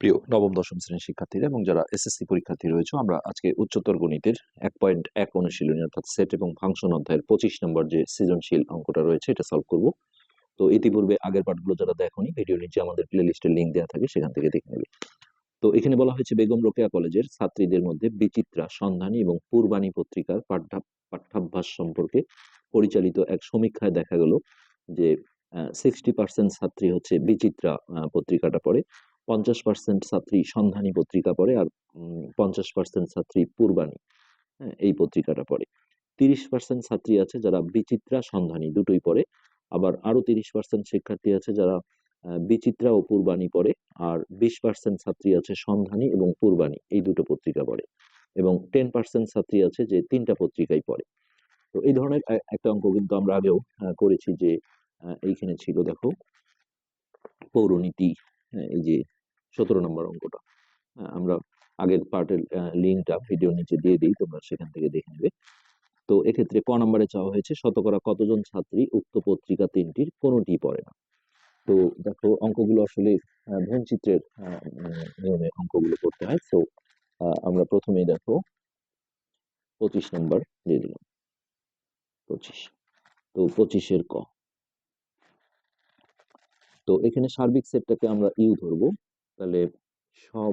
প্রিয় নবম, দশম শ্রেণির শিক্ষার্থীরা এবং যারা এসএসসি পরীক্ষার্থী রয়েছে, আমরা আজকে উচ্চতর গণিতের এক পয়েন্ট এক অনুশীলনী অর্থাৎ সেট এবং ফাংশন অধ্যায়ের পঁচিশ নম্বর যে সৃজনশীল অঙ্কটা রয়েছে, এটা সলভ করব। তো ইতিপূর্বে আগের পাঠগুলো যারা দেখনি, ভিডিও নিচে আমাদের প্লে লিস্টের লিঙ্ক দেওয়া থাকে, সেখান থেকে দেখে নেবে। তো এখানে বলা হয়েছে বেগম রোকেয়া কলেজের ছাত্রীদের মধ্যে বিচিত্রা সন্ধানী এবং পূর্বাণী পত্রিকার পাঠ্যা, পাঠ্যাভ্যাস সম্পর্কে পরিচালিত এক সমীক্ষায় দেখা গেল যে সিক্সটি পার্সেন্ট ছাত্রী হচ্ছে বিচিত্রা পত্রিকাটা পড়ে। পঞ্চাশ পার্সেন্ট ছাত্রী সন্ধানী পত্রিকা পড়ে আর পঞ্চাশ পার্সেন্ট ছাত্রী পূর্বাণী। হ্যাঁ এই পত্রিকাটা পড়ে। তিরিশ পার্সেন্ট ছাত্রী আছে যারা বিচিত্রা সন্ধানী দুটোই পড়ে। আবার আরও তিরিশ পার্সেন্ট শিক্ষার্থী আছে যারা বিচিত্রা ও পূর্বাণী পড়ে। আর বিশ পার্সেন্ট ছাত্রী আছে সন্ধানী এবং পূর্বাণী, এই দুটো পত্রিকা পড়ে। এবং টেন পার্সেন্ট ছাত্রী আছে যে তিনটা পত্রিকাই পড়ে। তো এই ধরনের একটা অঙ্ক কিন্তু আমরা আগেও করেছি যে এইখানে ছিল, দেখো। পৌরনীতি হ্যাঁ, এই যে সতেরো নম্বর অঙ্কটা। আমরা আগের পার্টের লিঙ্কটা ভিডিও নিচে দিয়ে দিই তোমরা সেখান থেকে দেখে নেবে। তো এক্ষেত্রে ক নম্বরে চাওয়া হয়েছে শতকরা কতজন ছাত্রী উক্ত পত্রিকা তিনটির কোনোটি পড়ে না? তো দেখো অঙ্কগুলো আসলে ভ্রমচিত্রের নিয়মে অঙ্কগুলো করতে হয়। তো আমরা প্রথমেই দেখো পঁচিশ নম্বর দিয়ে দিলাম। পঁচিশ। তো পঁচিশের ক? তো এখানে সার্বিক সেটটাকে আমরা ইউ ধরবো। তাহলে সব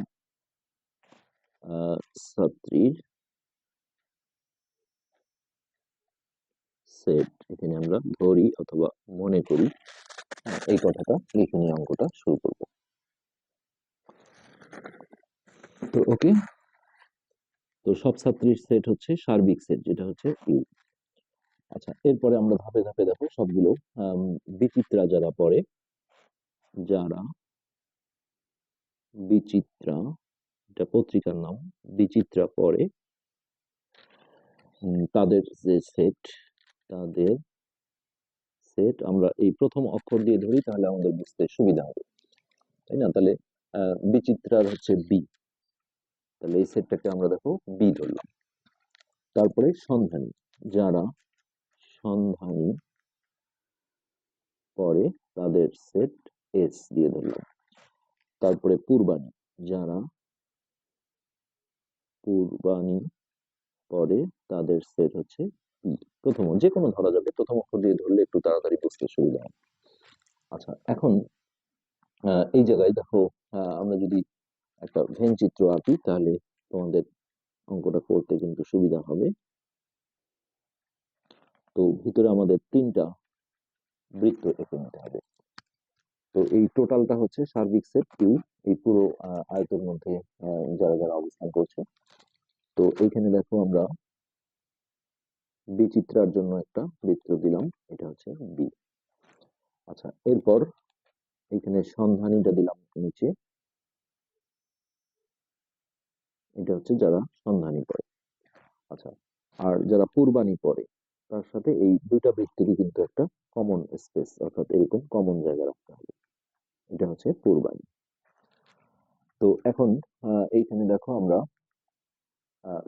ছাত্রীর সেট এখানে আমরা ধরি অথবা মনে করি। এই কথাটা লিখে অঙ্কটা শুরু করব। তো ওকে তো সব ছাত্রীর সেট হচ্ছে সার্বিক সেট, যেটা হচ্ছে ইউ আচ্ছা এরপরে আমরা ধাপে ধাপে দেখো সবগুলো বিচিত্রা যারা পড়ে যারা বিচিত্রা, এটা পত্রিকার নাম, বিচিত্রা পড়ে তাদের যে সেট তাদের সেট আমরা এই প্রথম অক্ষর দিয়ে ধরি, তাহলে আমাদের বুঝতে সুবিধা হবে। তাই না? তাহলে বিচিত্রার হচ্ছে বি তাহলে এই সেটটাকে আমরা দেখো বি ধরলাম। তারপরে সন্ধানী। যারা সন্ধানী পরে তাদের সেট এস দিয়ে ধরলাম তারপরে পূর্বাণী, যারা পূর্বাণী পরে তাদের সেট হচ্ছে পি। প্রথম যে কোনো ধরা যাবে, প্রথম অক্ষর দিয়ে ধরলে একটু তাড়াতাড়ি বুঝতে সুবিধা হয়। আচ্ছা এখন এই জায়গায় দেখো আমরা যদি একটা ভেন চিত্র আঁকি, তাহলে তোমাদের অঙ্কটা করতে কিন্তু সুবিধা হবে। তো ভিতরে আমাদের তিনটা বৃত্ত এঁকে নিতে হবে। তো এই টোটালটা হচ্ছে সার্বিক সেট কিউ এই পুরো আয়তের মধ্যে যারা যারা অবস্থান করছে। তো এইখানে দেখো আমরা বিচিত্রার জন্য একটা বৃত্ত দিলাম, এটা হচ্ছে বি আচ্ছা এরপর এখানে সন্ধানীটা দিলাম নিচে। এটা হচ্ছে যারা সন্ধানী পড়ে। আচ্ছা আর যারা পূর্বাণী পড়ে, তার সাথে এই দুইটা বৃত্তিরই কিন্তু একটা কমন স্পেস অর্থাৎ এরকম কমন জায়গা রাখতে হবে। এটা হচ্ছে পূর্বাণী তো এখন এইখানে দেখো আমরা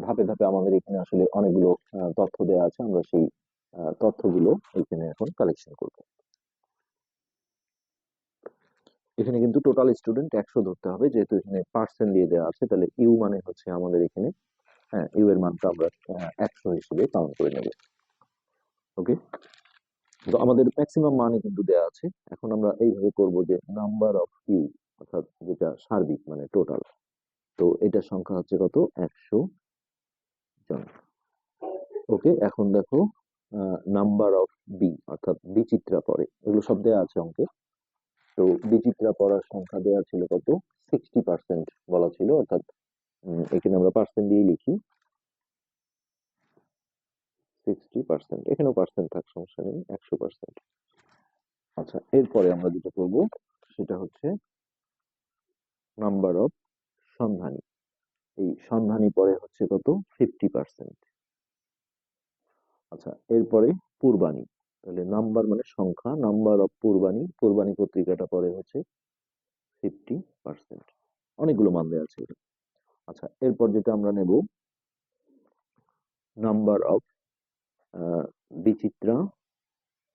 ধাপে ধাপে আমাদের এখানে আসলে অনেকগুলো তথ্য দেওয়া আছে, আমরা সেই তথ্যগুলো এখানে এখন কালেকশন করব। এখানে কিন্তু টোটাল স্টুডেন্ট একশো ধরতে হবে, যেহেতু এখানে পার্সেন্ট দিয়ে দেওয়া আছে, তাহলে ইউ মানে হচ্ছে আমাদের এখানে হ্যাঁ ইউ এর মানটা আমরা একশো হিসেবে কাউন্ট করে নেব। ওকে তো আমাদের ম্যাক্সিমাম মানই কিন্তু দেওয়া আছে। এখন আমরা এইভাবে করব যে নাম্বার অফ ইউ অর্থাৎ যেটা সার্বিক মানে টোটাল তো এটার সংখ্যা হচ্ছে কত? একশো জন। ওকে এখন দেখো নাম্বার অফ বি অর্থাৎ বিচিত্রা পড়ে এগুলো সব দেওয়া আছে অঙ্কে। তো বিচিত্রা পড়ার সংখ্যা দেওয়া ছিল কত? সিক্সটি পার্সেন্ট বলা ছিল। অর্থাৎ এখানে আমরা পার্সেন্ট দিয়ে লিখি। সিক্সটি পার্সেন্ট এখানেও পার্সেন্ট থাক, সমস্যা নেই, একশো পার্সেন্ট আচ্ছা এরপরে আমরা যেটা করব, সেটা হচ্ছে নাম্বার অফ সন্ধানী। এই সন্ধানী পরে হচ্ছে কত? ফিফটি পার্সেন্ট আচ্ছা এরপরে পূর্বাণী। তাহলে নাম্বার মানে সংখ্যা নাম্বার অফ পূর্বাণী পূর্বাণী পত্রিকাটা পরে হচ্ছে ফিফটি পার্সেন্ট অনেকগুলো মান দেওয়া আছে আচ্ছা এরপর যেটা আমরা নেব নাম্বার অফ বিচিত্রা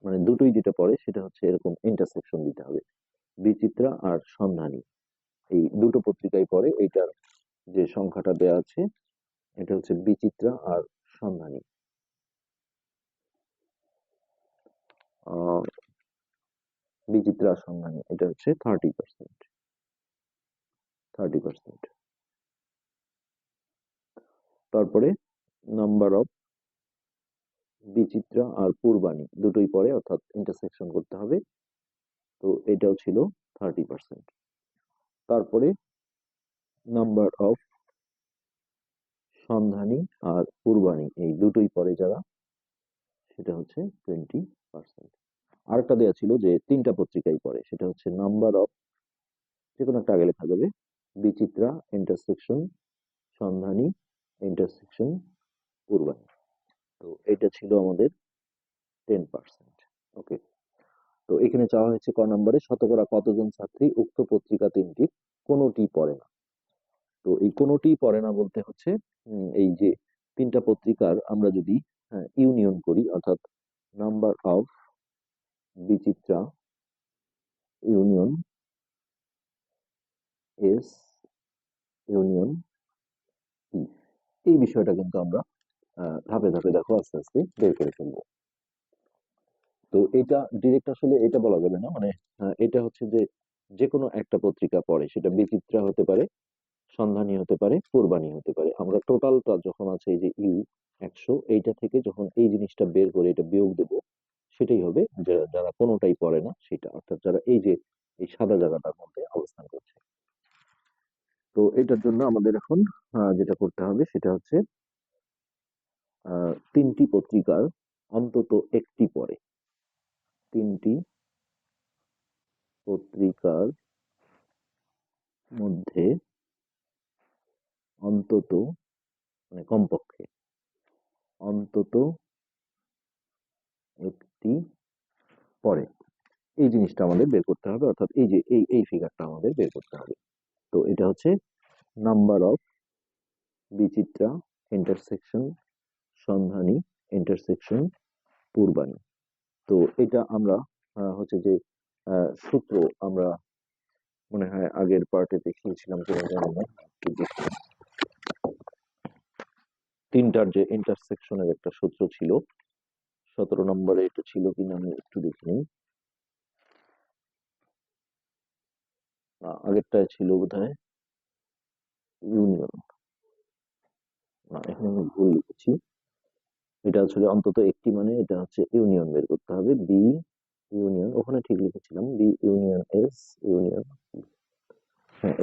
মানে দুটোই যেটা পড়ে সেটা হচ্ছে এরকম ইন্টারসেকশন দিতে হবে। বিচিত্রা আর সন্ধানী, এই দুটো পত্রিকায় পড়ে, এইটার যে সংখ্যাটা দেয়া আছে, এটা হচ্ছে বিচিত্রা আর সন্ধানী। বিচিত্রা আর সন্ধানী, এটা হচ্ছে থার্টি পার্সেন্ট থার্টি পার্সেন্ট তারপরে নাম্বার অফ বিচিত্রা আর পূর্বাণী দুটোই পড়ে অর্থাৎ ইন্টারসেকশন করতে হবে। তো এটাও ছিল থার্টি পার্সেন্ট তারপরে নাম্বার অফ সন্ধানী আর পূর্বাণী এই দুটোই পড়ে যারা, সেটা হচ্ছে টোয়েন্টি পার্সেন্ট আরেকটা দেওয়া ছিল যে তিনটা পত্রিকাই পড়ে সেটা হচ্ছে নাম্বার অফ যে কোনো একটা আগে লেখা যাবে, বিচিত্রা ইন্টারসেকশন সন্ধানী ইন্টারসেকশন পূর্বাণী তো এটা ছিল আমাদের টেন পার্সেন্ট ওকে তো এখানে চাওয়া হয়েছে ক নম্বরে, শতকরা কতজন ছাত্রী উক্ত পত্রিকা তিনটির কোনোটি পড়ে না। তো এই কোনোটি পড়ে না বলতে হচ্ছে এই যে তিনটা পত্রিকার আমরা যদি ইউনিয়ন করি, অর্থাৎ number of Bichitra union S union ই এই বিষয়টা কিন্তু আমরা ধাপে ধাপে দেখো আস্তে আস্তে বের করে ফেলব। তো এটা ডিরেক্ট আসলে এটা বলা যাবে না মানে এটা হচ্ছে যে যে কোনো একটা পত্রিকা পড়ে, সেটা বিচিত্রা হতে পারে, সন্ধানী হতে পারে, কোরবানি হতে পারে। আমরা টোটালটা যখন আছে এই যে ইউ, একশো, এইটা থেকে যখন এই জিনিসটা বের করে এটা বিয়োগ দেব, সেটাই হবে যা- যারা কোনোটাই পড়ে না, সেটা, অর্থাৎ যারা এই যে এই সাদা জায়গাটার মধ্যে অবস্থান করছে। তো এটার জন্য আমাদের এখন যেটা করতে হবে সেটা হচ্ছে তিনটি পত্রিকার অন্তত একটি পড়ে। তিনটি পত্রিকার মধ্যে অন্তত মানে কমপক্ষে অন্তত একটি পড়ে। এই জিনিসটা আমাদের বের করতে হবে, অর্থাৎ এই যে, এই এই ফিগারটা আমাদের বের করতে হবে। তো এটা হচ্ছে number of Bichitra intersection Sandhani intersection Purbani. তো এটা আমরা হচ্ছে যে সূত্র আমরা মনে হয় আগের পার্টে দেখিয়েছিলাম দেখি। তিনটার যে ইন্টারসেকশনের একটা সূত্র ছিল সতেরো নম্বরে এটা ছিল কিনা আমি একটু দেখিনি। না, আগেরটায় ছিল বোধ হয় ইউনিয়ন না এখানে আমি ভুল লিখেছি। এটা আসলে অন্তত একটি মানে এটা হচ্ছে ইউনিয়ন বের করতে হবে। বি ইউনিয়ন, ওখানে ঠিক লিখেছিলাম। বি ইউনিয়ন এস ইউনিয়ন হ্যাঁ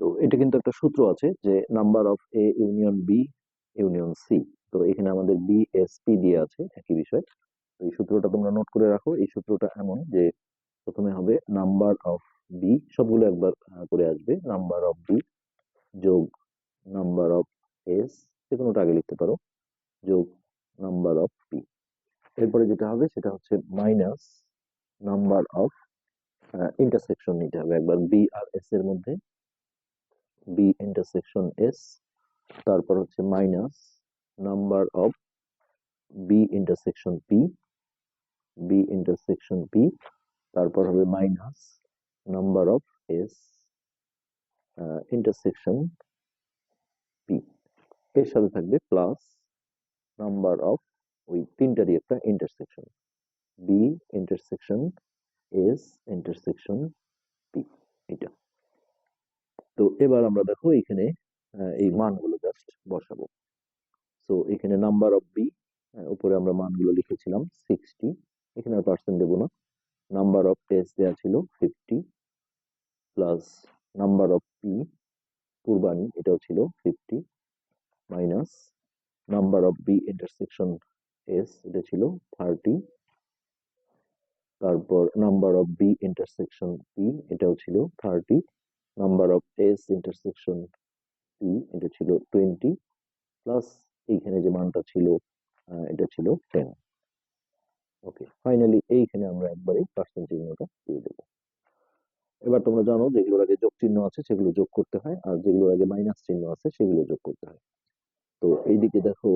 তো এটা কিন্তু একটা সূত্র আছে যে number of A union B union C তো এখানে আমাদের বি এস পি দিয়ে আছে, একই বিষয়। তো এই সূত্রটা তোমরা নোট করে রাখো। এই সূত্রটা এমন যে প্রথমে হবে নাম্বার অফ বি সবগুলো একবার করে আসবে। নাম্বার অফ বি যোগ নাম্বার অফ এস যে কোনোটা আগে লিখতে পারো। যোগ নাম্বার অফ পি এরপরে যেটা হবে, সেটা হচ্ছে মাইনাস নাম্বার অফ ইন্টারসেকশন নিতে হবে। একবার বি আর এস এর মধ্যে। বি ইন্টারসেকশন এস তারপর হচ্ছে minus number of B intersection P B intersection P তারপর হবে minus number of S intersection P এর সাথে থাকবে প্লাস নাম্বার অফ ওই তিনটারই একটা intersection B intersection S intersection P এটা তো এবার আমরা দেখো এখানে এই মানগুলো জাস্ট বসাবো। সো এখানে নাম্বার অফ বি উপরে আমরা মানগুলো লিখেছিলাম সিক্সটি এখানে আর পার্সেন্ট দেবো না। নাম্বার অফ এস দেওয়া ছিল fifty plus number of P কুরবানি, এটাও ছিল fifty minus number of B intersection S এটা ছিল থার্টি তারপর number of B intersection P এটাও ছিল thirty number of S intersection P এটা ছিল টোয়েন্টি প্লাস এইখানে যে মানটা ছিল এটা ছিল টেন ওকে ফাইনালি এইখানে আমরা একবারে পার্সেন্ট চিহ্নটা দিয়ে দেবো। এবার তোমরা জানো যেগুলোর আগে যোগ চিহ্ন আছে, সেগুলো যোগ করতে হয়, আর যেগুলোর আগে মাইনাস চিহ্ন আছে, সেগুলো যোগ করতে হয়। তো এইদিকে দেখো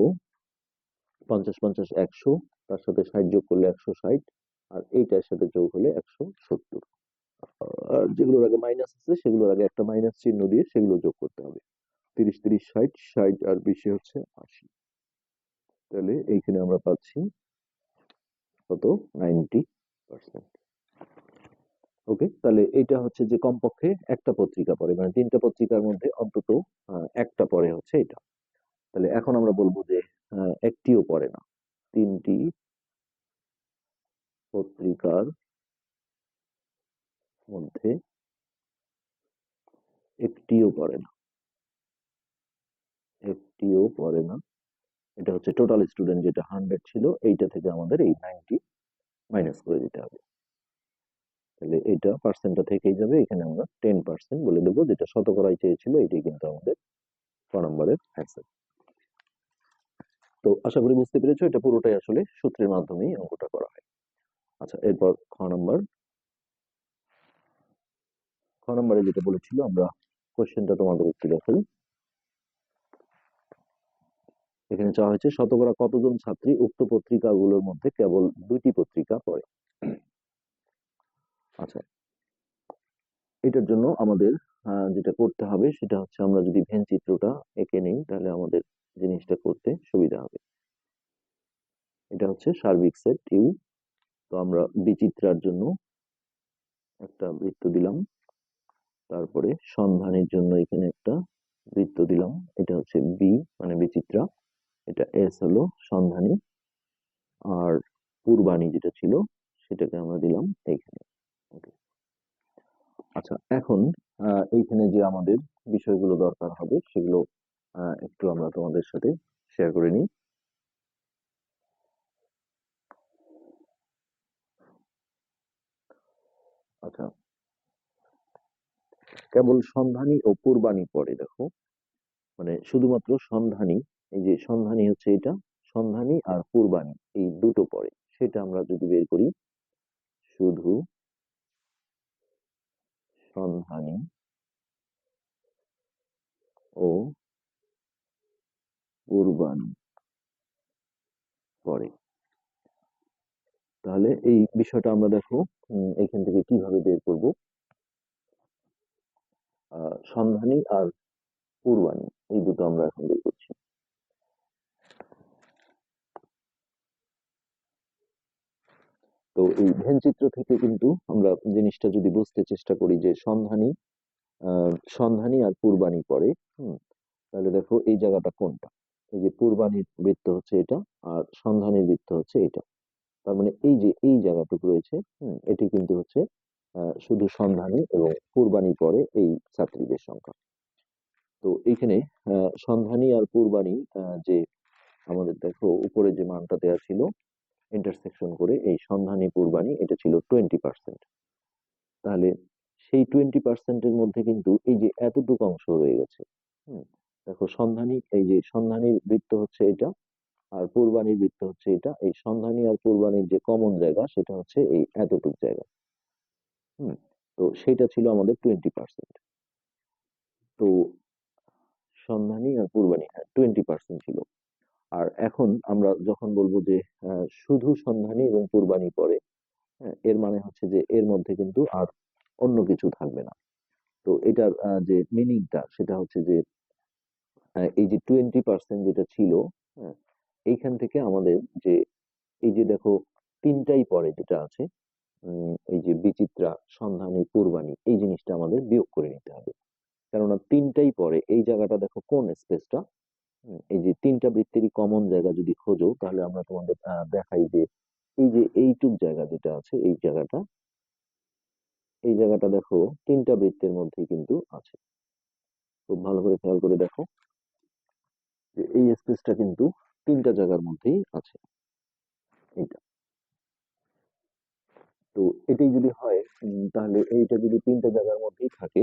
পঞ্চাশ পঞ্চাশ একশো, তার সাথে ষাট যোগ করলে একশো ষাট, আর এইটার সাথে যোগ হলে একশো সত্তর। আর যেগুলোর আগে মাইনাস আছে, সেগুলোর আগে একটা মাইনাস চিহ্ন দিয়ে সেগুলো যোগ করতে হবে। তিরিশ তিরিশ, ষাট ষাট আর বেশি হচ্ছে আশি। তাহলে এইখানে আমরা পাচ্ছি কত? Ninety percent. ওকে, তাহলে এটা হচ্ছে যে কমপক্ষে একটা পত্রিকা পড়ে মানে তিনটা পত্রিকার মধ্যে অন্তত একটা পড়ে হচ্ছে এটা তাহলে এখন আমরা বলব যে একটিও পড়ে না। তিনটি পত্রিকার মধ্যে একটিও পড়ে না। একটিও পড়ে না। এটা হচ্ছে টোটাল স্টুডেন্ট যেটা হান্ড্রেড ছিল, এইটা থেকে আমাদের এই নাইনটি মাইনাস করে দিতে হবে। তাহলে এটা পার্সেন্টটা থেকেই যাবে, এখানে আমরা টেন পার্সেন্ট বলে দেবো, যেটা শতকরাই চেয়েছিল, এটাই কিন্তু আমাদের ক নম্বরের অ্যান্সার তো আশা করি বুঝতে পেরেছ, এটা পুরোটাই আসলে সূত্রের মাধ্যমেই অঙ্কটা করা হয়। আচ্ছা এরপর খ নম্বর। খ নম্বরে যেটা বলেছিল, আমরা কোশ্চেনটা তোমাদের একটু দেখাই। এখানে চাওয়া হয়েছে, শতকরা কতজন ছাত্রী উক্ত পত্রিকাগুলোর মধ্যে কেবল দুইটি পত্রিকা পড়ে? আচ্ছা এটার জন্য আমাদের যেটা করতে হবে সেটা হচ্ছে আমরা যদি ভেন চিত্রটা এঁকে নিই, তাহলে আমাদের জিনিসটা করতে সুবিধা হবে। এটা হচ্ছে সার্বিক সেট ইউ তো আমরা বিচিত্রার জন্য একটা বৃত্ত দিলাম। তারপরে সন্ধানের জন্য এখানে একটা বৃত্ত দিলাম। এটা হচ্ছে বি মানে বিচিত্রা। এটা এস হলো সন্ধানী। আর পূর্বাণী যেটা ছিল, সেটাকে আমরা দিলাম এখানে। ওকে আচ্ছা এখন এইখানে যে আমাদের বিষয়গুলো দরকার হবে, সেগুলো একটু আমরা তোমাদের সাথে শেয়ার করে নিই। আচ্ছা। কেবল সন্ধানী ও পূর্বাণী পড়ে দেখো। মানে শুধুমাত্র সন্ধানী, এই যে সন্ধানী হচ্ছে এটা, সন্ধানী আর পূর্বাণী, এই দুটো পড়ে সেটা আমরা যদি বের করি, শুধু সন্ধানী ও পূর্বাণী পড়ে তাহলে এই বিষয়টা আমরা দেখো এখান থেকে কীভাবে বের করব সন্ধানী আর পূর্বাণী এই দুটো আমরা এখন বের করছি তো এই ভেন চিত্র থেকে কিন্তু আমরা জিনিসটা যদি বুঝতে চেষ্টা করি যে সন্ধানী সন্ধানী আর পূর্বাণী পড়ে হুম, তাহলে দেখো এই জায়গাটা কোনটা? এই যে পূর্বাণীর বৃত্ত হচ্ছে এটা আর সন্ধানীর বৃত্ত হচ্ছে এটা। তার মানে এই যে এই জায়গাটুকু রয়েছে, হুম, এটি কিন্তু হচ্ছে শুধু সন্ধানী এবং পূর্বাণী পড়ে এই ছাত্রীদের সংখ্যা। তো এখানে সন্ধানী আর পূর্বাণী যে আমাদের দেখো উপরে যে মানটা দেওয়া ছিল ইন্টারসেকশন করে এই সন্ধানী পূর্বাণী, এটা ছিল টোয়েন্টি পার্সেন্ট তাহলে সেই টোয়েন্টি পার্সেন্টের মধ্যে কিন্তু এই যে এতটুকু অংশ রয়ে গেছে দেখো সন্ধানী, এই যে সন্ধানীর বৃত্ত হচ্ছে এটা, আর পূর্বাণীর বৃত্ত হচ্ছে এটা, এই সন্ধানী আর পূর্বাণীর যে কমন জায়গা সেটা হচ্ছে এই এতটুক জায়গা, হুম, তো সেটা ছিল আমাদের টোয়েন্টি পার্সেন্ট তো সন্ধানী আর পূর্বাণী হ্যাঁ টোয়েন্টি পার্সেন্ট ছিল। আর এখন আমরা যখন বলব যে শুধু সন্ধানী এবং পড়ে হ্যাঁ এর মানে হচ্ছে যে, এর মধ্যে কিন্তু আর অন্য কিছু থাকবে না। তো এটার যে মিনিংটা সেটা হচ্ছে যে এই যে টোয়েন্টি পার্সেন্ট যেটা ছিল এইখান থেকে আমাদের যে, এই যে দেখো তিনটাই পরে যেটা আছে এই যে বিচিত্রা, সন্ধানী পূর্বাণী এই জিনিসটা আমাদের বিয়োগ করে নিতে হবে। কেননা তিনটাই পরে, এই জায়গাটা দেখো কোন স্পেসটা এই যে তিনটা বৃত্তেরই কমন জায়গা যদি খোঁজো, তাহলে আমরা তোমাদের দেখাই যে এই যে এইটুক জায়গা যেটা আছে, এই জায়গাটা এই জায়গাটা দেখো, তিনটা বৃত্তের মধ্যেই কিন্তু আছে। খুব ভালো করে খেয়াল করে দেখো যে এই স্পেসটা কিন্তু তিনটা জায়গার মধ্যেই আছে। এইটা। তো এটাই যদি হয় তাহলে এইটা যদি তিনটা জায়গার মধ্যেই থাকে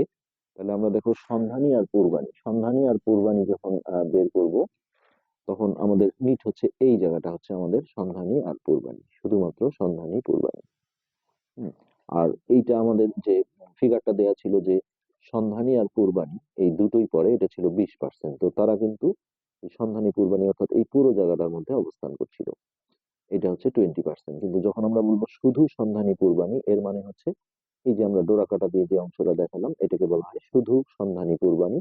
তাহলে আমরা দেখো সন্ধানী আর পূর্বাণী। সন্ধানী আর কোরবানি যখন বের করব, তখন আমাদের মিট হচ্ছে এই জায়গাটা হচ্ছে আমাদের সন্ধানী আর পূর্বাণী। শুধুমাত্র সন্ধানী হুম। আর এইটা আমাদের যে ফিগারটা দেয়া ছিল যে সন্ধানী আর পূর্বাণী, এই দুটোই পরে এটা ছিল বিশ পার্সেন্ট তো তারা কিন্তু সন্ধানী, পূর্বাণী অর্থাৎ এই পুরো জায়গাটার মধ্যে অবস্থান করছিল। এটা হচ্ছে টোয়েন্টি পার্সেন্ট কিন্তু যখন আমরা বলব শুধু সন্ধানী, পূর্বাণী, এর মানে হচ্ছে এই যে আমরা ডোরা কাটা দিয়ে যে অংশটা দেখালাম, এটাকে বলা হয় শুধু সন্ধানী কুরবানি।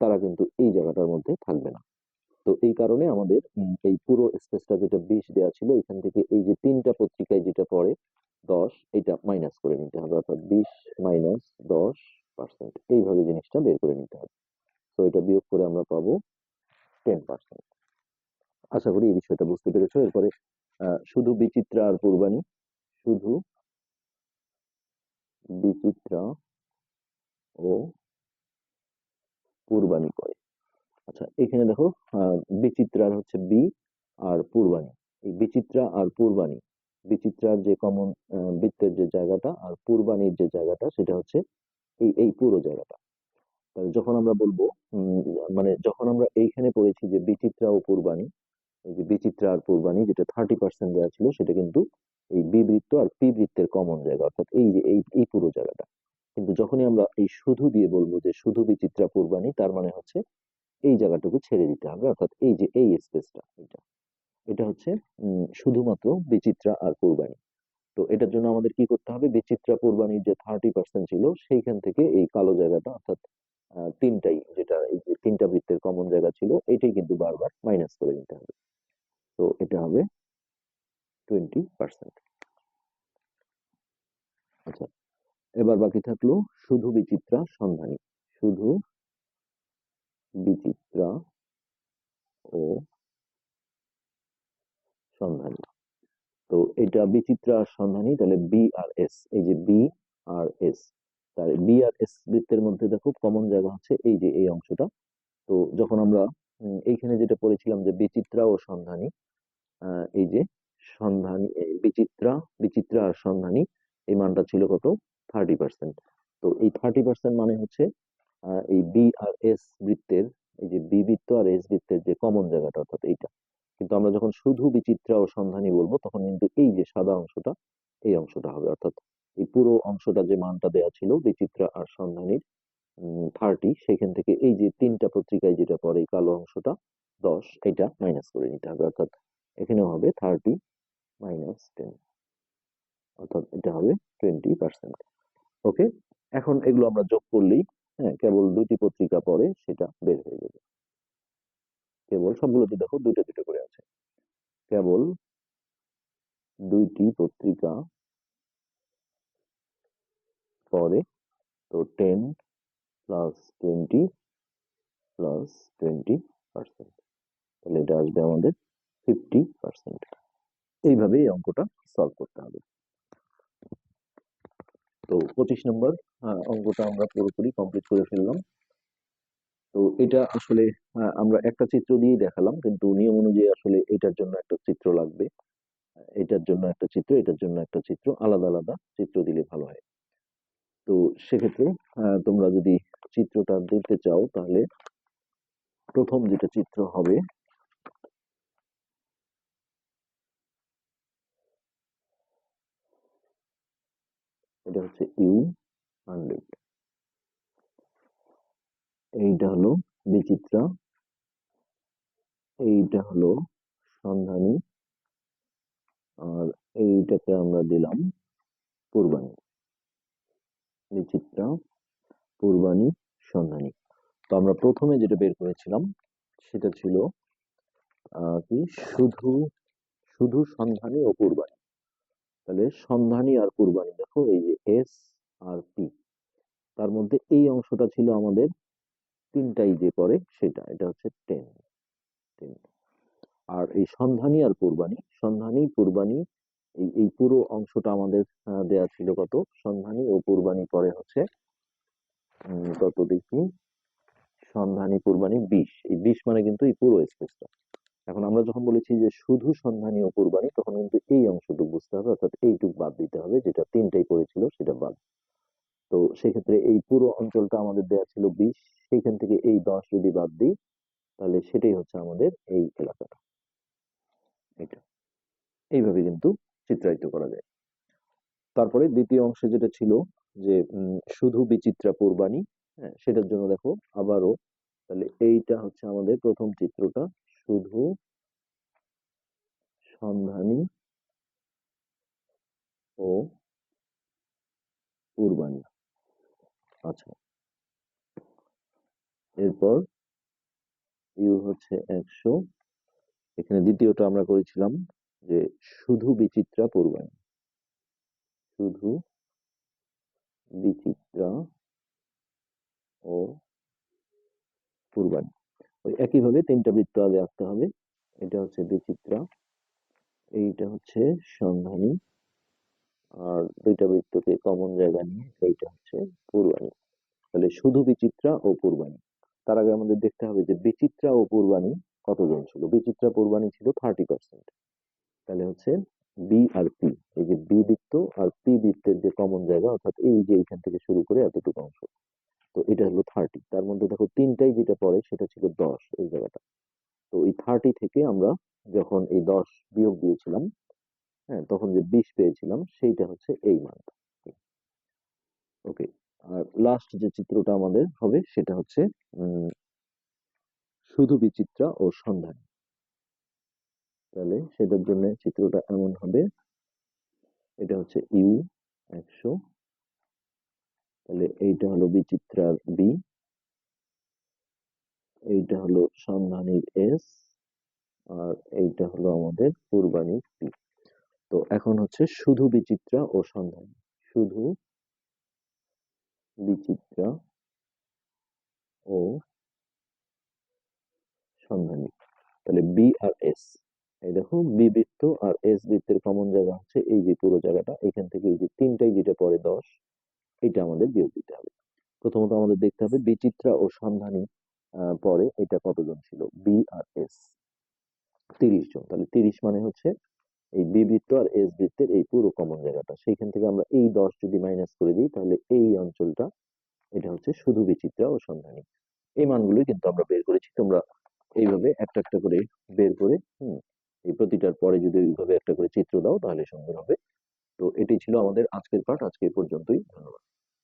তারা কিন্তু এই জায়গাটার মধ্যে থাকবে না। তো এই কারণে আমাদের এই পুরো স্পেসটা যেটা বিশ দেওয়া ছিল, এখান থেকে এই যে তিনটা পত্রিকায় যেটা পড়ে, দশ, এটা মাইনাস করে নিতে হবে, অর্থাৎ বিশ মাইনাস দশ পার্সেন্ট এইভাবে জিনিসটা বের করে নিতে হবে। তো এটা বিয়োগ করে আমরা পাবো টেন পার্সেন্ট আশা করি এই বিষয়টা বুঝতে পেরেছ। এরপরে শুধু বিচিত্রা আর পূর্বাণী শুধু বিচিত্রা ও পূর্বাণী করে। আচ্ছা এখানে দেখো বিচিত্রার হচ্ছে বি আর পূর্বাণী। এই বিচিত্রা আর পূর্বাণী, বিচিত্রার যে কমন বৃত্তের যে জায়গাটা আর পূর্বাণীর যে জায়গাটা, সেটা হচ্ছে এই এই পুরো জায়গাটা। তাহলে যখন আমরা বলব মানে যখন আমরা এইখানে পড়েছি যে বিচিত্রা ও পূর্বাণী, এই যে বিচিত্রা আর পূর্বাণী, যেটা থার্টি পার্সেন্ট দেওয়া ছিল, সেটা কিন্তু এই বি আর পি বৃত্তের কমন জায়গা, অর্থাৎ এই যে, এই এই পুরো জায়গাটা। কিন্তু যখনই আমরা এই শুধু দিয়ে বলব যে, শুধু বিচিত্রা পূর্বাণী, তার মানে হচ্ছে এই জায়গাটুকু ছেড়ে দিতে হবে, অর্থাৎ এই যে, এই স্পেসটা এটা এটা হচ্ছে শুধুমাত্র বিচিত্রা আর পূর্বাণী। তো এটার জন্য আমাদের কি করতে হবে? বিচিত্রা পূর্বাণীর যে থার্টি পার্সেন্ট ছিল, সেইখান থেকে এই কালো জায়গাটা, অর্থাৎ তিনটাই, যেটা এই যে, তিনটা বৃত্তের কমন জায়গা ছিল, এটাই কিন্তু বারবার মাইনাস করে নিতে হবে। তো এটা হবে টোয়েন্টি পার্সেন্ট আচ্ছা এবার বাকি থাকল শুধু বিচিত্রা সন্ধানী, শুধু বিচিত্রা ও সন্ধানী। তো এটা বিচিত্রা সন্ধানী, তাহলে বি আর এস এই যে বি আর এস তার বি আর এস বৃত্তের মধ্যে দেখো কমন জায়গা হচ্ছে এই যে এই অংশটা। তো যখন আমরা এইখানে যেটা পড়েছিলাম যে বিচিত্রা ও সন্ধানী এই যে সন্ধানী বিচিত্রা বিচিত্রা আর সন্ধানী, এই মানটা ছিল কত? থার্টি পার্সেন্ট তো এই থার্টি পার্সেন্ট মানে হচ্ছে এই বি আর এস বৃত্তের, এই যে বি বৃত্ত আর এস বৃত্তের যে কমন জায়গাটা, অর্থাৎ এইটা। কিন্তু আমরা যখন শুধু বিচিত্রা ও সন্ধানী বলব, তখন কিন্তু এই যে সাদা অংশটা, এই অংশটা হবে। অর্থাৎ এই পুরো অংশটা যে মানটা দেওয়া ছিল, বিচিত্রা আর সন্ধানীর থার্টি সেখান থেকে এই যে তিনটা পত্রিকায় যেটা পরে এই কালো অংশটা, দশ এটা মাইনাস করে নিতে হবে। অর্থাৎ এখানেও হবে থার্টি মাইনাস টেন অর্থাৎ এটা হবে টোয়েন্টি পার্সেন্ট ওকে এখন এগুলো আমরা যোগ করলেই হ্যাঁ কেবল দুটি পত্রিকা পরে সেটা বের হয়ে যাবে। কেবল সবগুলোতে দেখো দুটো দুটো করে আছে। কেবল দুইটি পত্রিকা পরে তো ten plus twenty plus twenty percent তাহলে এটা আসবে আমাদের ফিফটি পার্সেন্ট এইভাবে এই অঙ্কটা সলভ করতে হবে। তো পঁচিশ নম্বর অঙ্কটা আমরা পুরোপুরি কমপ্লিট করে ফেললাম। তো এটা আসলে আমরা একটা চিত্র দিয়েই দেখালাম, কিন্তু নিয়ম অনুযায়ী আসলে এটার জন্য একটা চিত্র লাগবে। এটার জন্য একটা চিত্র, এটার জন্য একটা চিত্র, আলাদা আলাদা চিত্র দিলে ভালো হয়। তো সেক্ষেত্রে তোমরা যদি চিত্রটা দেখতে চাও, তাহলে প্রথম যেটা চিত্র হবে এটা হচ্ছে ইউ হান্ড্রেড এইটা হলো বিচিত্রা। এইটা হলো সন্ধানী। আর এইটাকে আমরা দিলাম পূর্বাণী। বিচিত্রা, পূর্বাণী, সন্ধানী। তো আমরা প্রথমে যেটা বের করেছিলাম, সেটা ছিল কি? শুধু শুধু সন্ধানী ও পূর্বাণী। তাহলে সন্ধানী আর পূর্বাণী দেখো এই যে এস আর পি। তার মধ্যে এই অংশটা ছিল আমাদের তিনটাই যে পরে সেটা, এটা হচ্ছে টেন টেন। আর এই সন্ধানী আর পূর্বাণী সন্ধানী পূর্বাণী এই এই পুরো অংশটা আমাদের দেয়া ছিল কত? সন্ধানী ও পূর্বাণী পরে হচ্ছে কত দেখি? সন্ধানী পূর্বাণী বিশ। এই বিশ মানে কিন্তু এই পুরো স্পেসটা এখন আমরা যখন বলেছি যে শুধু সন্ধানী ও পূর্বাণী তখন কিন্তু এই অংশটুকু বুঝতে হবে, অর্থাৎ এইটুক বাদ দিতে হবে যেটা তিনটাই পড়েছিল সেটা বাদ। তো সেক্ষেত্রে এই পুরো অঞ্চলটা আমাদের দেয়া ছিল বিশ, সেইখান থেকে এই দশ যদি বাদ দিই, তাহলে সেটাই হচ্ছে আমাদের এই এলাকাটা। এটা। এইভাবে কিন্তু চিত্রায়িত করা যায়। তারপরে দ্বিতীয় অংশে যেটা ছিল যে শুধু বিচিত্রা পূর্বাণী হ্যাঁ সেটার জন্য দেখো আবারও, তাহলে এইটা হচ্ছে আমাদের প্রথম চিত্রটা শুধু সন্ধানী ও পূর্বাণী আচ্ছা। এরপর ইউ হচ্ছে একশো। এখানে দ্বিতীয়টা আমরা করেছিলাম যে শুধু বিচিত্রা পূর্বাণী শুধু বিচিত্রা ও পূর্বাণী ওই একইভাবে তিনটা বৃত্ত আগে আঁকতে হবে। এটা হচ্ছে বিচিত্রা, এইটা হচ্ছে সন্ধানী, আর দুইটা বৃত্তকে কমন জায়গা নিয়ে এইটা হচ্ছে পূর্বাণী। তাহলে শুধু বিচিত্রা ও পূর্বাণী। তার আগে আমাদের দেখতে হবে যে বিচিত্রা ও পূর্বাণী কতজন ছিল? বিচিত্রা পূর্বাণী ছিল থার্টি পার্সেন্ট তাহলে হচ্ছে বি আর পি এই যে বি বৃত্ত আর পি বৃত্তের যে কমন জায়গা, অর্থাৎ এই যে এইখান থেকে শুরু করে এতটুকু অংশ। তো এটা হলো থার্টি তার মধ্যে দেখো তিনটাই যেটা পড়ে সেটা ছিল দশ এই জায়গাটা। তো এই থার্টি থেকে আমরা যখন এই দশ বিয়োগ দিয়েছিলাম হ্যাঁ তখন যে বিশ পেয়েছিলাম, সেইটা হচ্ছে এই মানটা ওকে আর লাস্ট যে চিত্রটা আমাদের হবে, সেটা হচ্ছে শুধু বিচিত্রা ও সন্ধান তাহলে সেটার জন্য চিত্রটা এমন হবে, এটা হচ্ছে ইউ একশো তাহলে এইটা হলো বিচিত্রার বি। এইটা হলো সন্ধানীর এস আর এইটা হলো আমাদের পূর্বাণীর পি। তো এখন হচ্ছে শুধু বিচিত্রা ও সন্ধানী। শুধু বিচিত্রা ও সন্ধানী। তাহলে বি আর এস। এই দেখো, বি বৃত্ত আর এস বৃত্তের কমন জায়গা হচ্ছে এই যে পুরো জায়গাটা। এখান থেকে এই যে তিনটাই যেটা পরে দশ। এটা আমাদের বিয়োগ দিতে হবে। প্রথমত আমাদের দেখতে হবে বিচিত্রা ও সন্ধানী পরে এটা কতজন ছিল? বি আর এস তিরিশ জন। তাহলে তিরিশ মানে হচ্ছে এই বি বৃত্ত আর এস বৃত্তের এই পুরো কমন জায়গাটা। সেইখান থেকে আমরা এই দশ যদি মাইনাস করে দিই, তাহলে এই অঞ্চলটা, এটা হচ্ছে শুধু বিচিত্রা ও সন্ধানী এই মানগুলোই কিন্তু আমরা বের করেছি। তোমরা এইভাবে একটা একটা করে বের করে, হুম, এই প্রতিটার পরে যদি ওইভাবে একটা করে চিত্র দাও, তাহলে সুন্দর হবে। তো এটি ছিল আমাদের আজকের পাঠ। আজকে এই পর্যন্তই। ধন্যবাদ।